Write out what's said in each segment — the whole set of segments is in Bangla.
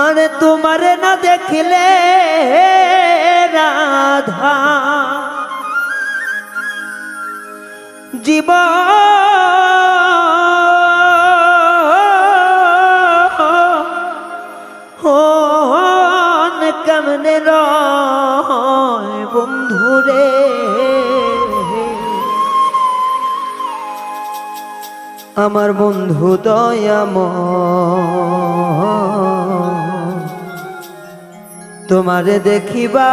আরে তোমারে না দেখলে রাধা। জীব কেমনে বন্ধুরে আমার বন্ধু দয়াম তোমারে দেখিবা।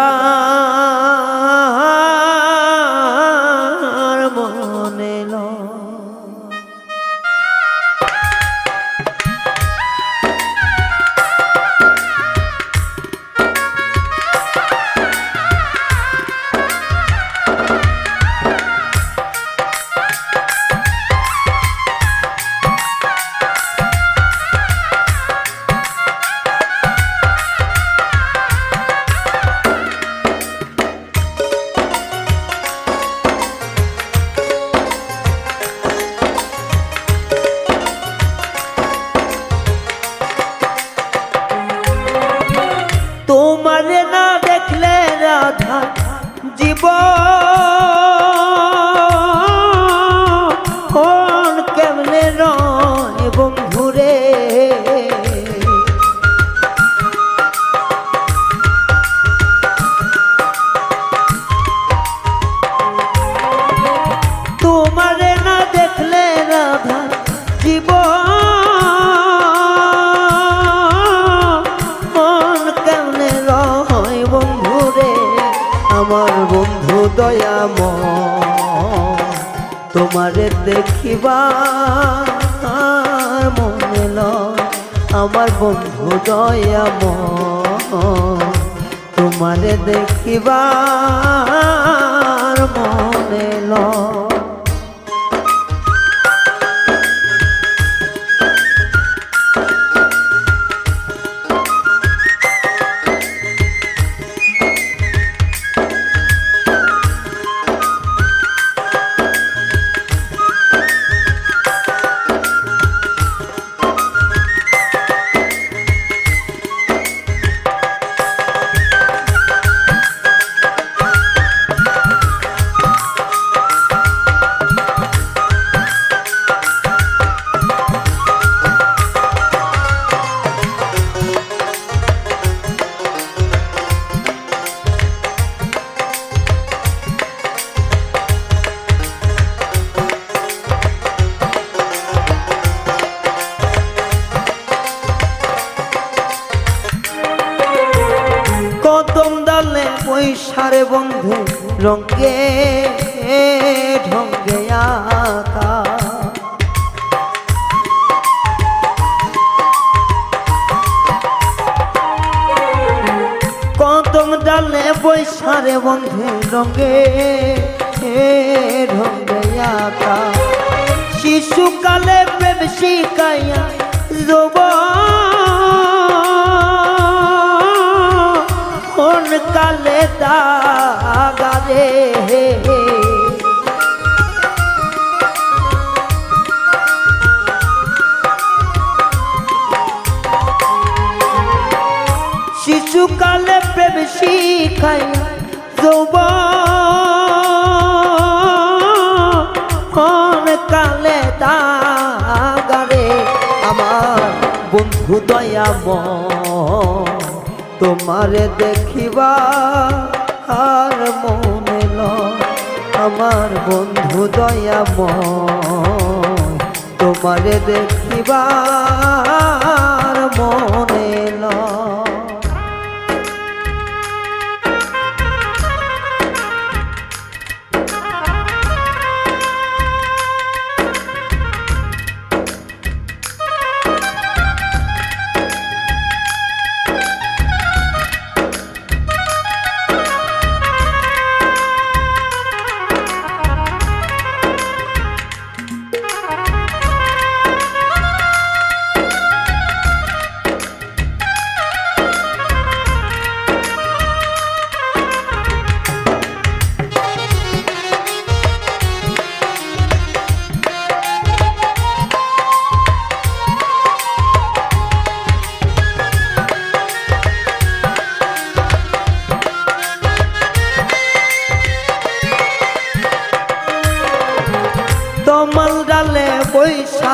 তোমারে না দেখলে রাধা জীব তোমারে দেখিবা মনে আমার বন্ধু দয়াম তোমারে দেখিবা মনে লয় রঙ্গে ঢঙ্গে আকা। কদম ডালে বৈশারে বন্ধু রঙ্গে ঢঙ্গে আকা। শিশুকালে প্রেম শিকাইয়া যৌবন কালে দাগারে শিশুকালে প্রেম শিখাই যৌবন। কালে দাগারে আমার বন্ধু দয়াম তোমারে দেখিবা। আমার বন্ধু দয়াম তোমারে দেখিবা।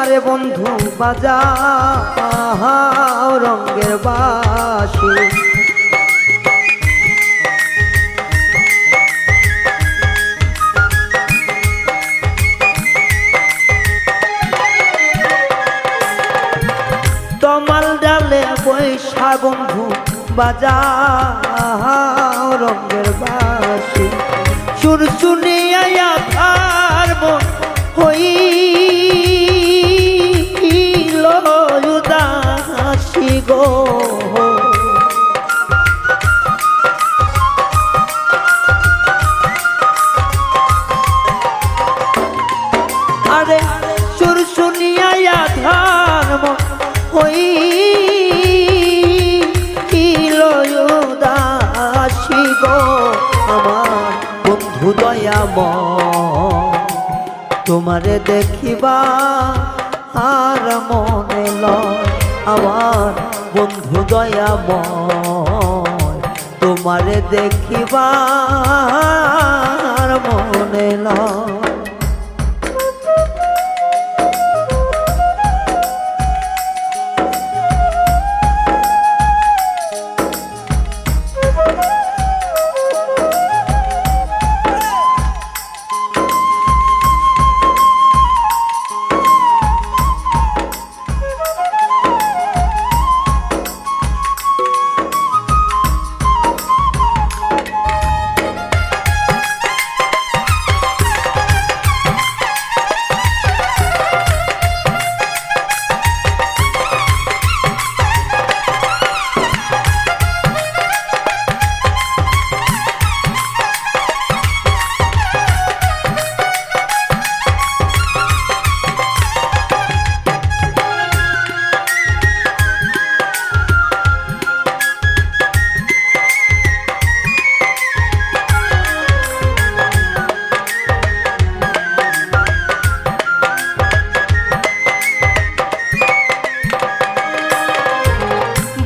রে বন্ধু, বাজা রঙ্গের বাসি। তমাল ডালে বৈশা বন্ধু, বাজা রঙ্গের বাসি। শুনিয়া তার মন হইল হইল উদাসী গো আমার বন্ধু দয়াম তোমারে দেখিবা আর মনে আমার বন্ধু দয়াম তোমারে দেখিবা আর মনে লয়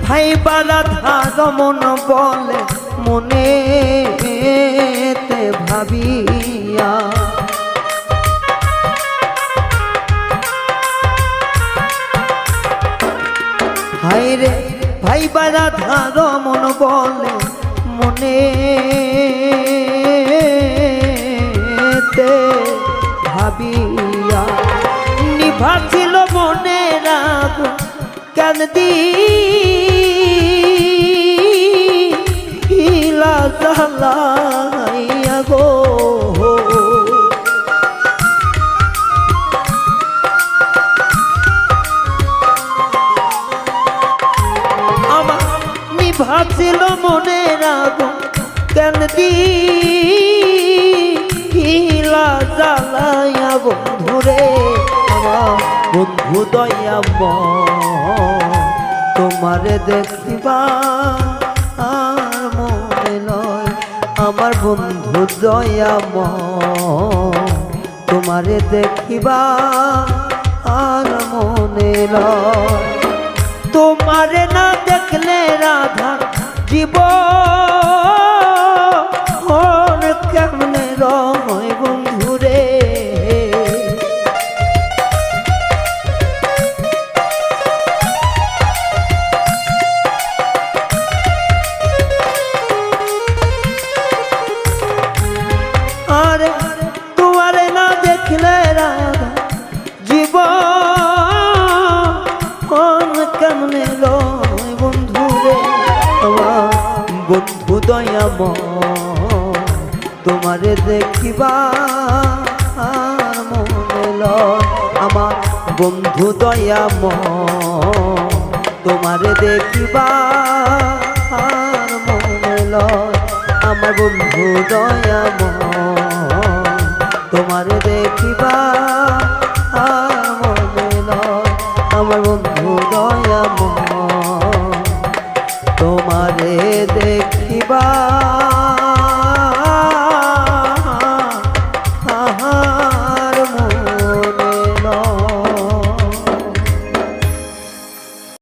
ভাই বালা ধাগমন বলে মনে ভাবিয়া। হাই রে ভাই বালা ধাগমন বলে মনে ভাবিয়া। কেন দি হিলা বন্ধু দয়াম তোমারে দেখিবা আর মনে লয় আমার বন্ধু দয়াম তোমারে দেখিবা আর মনে লয় তোমারে না দেখলে রাধা জীব দয়াম তোমারে দেখিবা আর মনে লয় আমার বন্ধু দয়াম তোমারে দেখিবা আর মনে লয় আমার বন্ধু দয়াম তোমারে দেখিবা আর মনে আমার বন্ধু